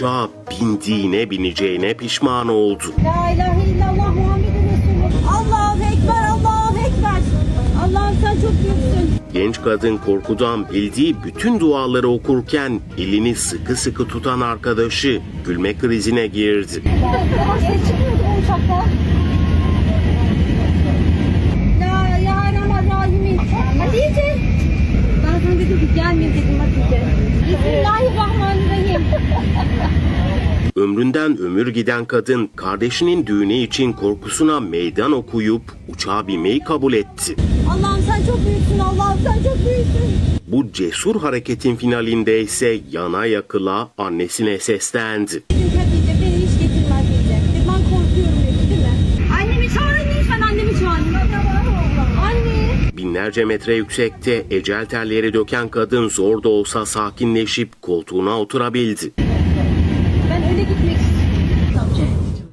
uçağa bindiğine bineceğine pişman oldu. La ilahe illallah Muhammedun Resulullah. Allahu Ekber, Allahu Ekber. Allah'ım sen çok büyüksün. Genç kadın korkudan bildiği bütün duaları okurken elini sıkı sıkı tutan arkadaşı gülme krizine girdi. La Rahman Rahim. Hatice. Ben sana dedim ki gelmeyin dedim Hatice. Bismillahirrahmanirrahim. Ömründen ömür giden kadın kardeşinin düğünü için korkusuna meydan okuyup uçağa binmeyi kabul etti. Allah'ım sen çok büyüksün. Allah'ım sen çok büyüksün. Bu cesur hareketin finalinde ise yana yakıla annesine seslendi. Hatice beni hiç getirmez dedi. Dedim ben korkuyorum dedi değil mi? Annemi çağırın lütfen annemi çağırın. Anne. Binlerce metre yüksekte ecel terleri döken kadın zor da olsa sakinleşip koltuğuna oturabildi. make it mixed subject.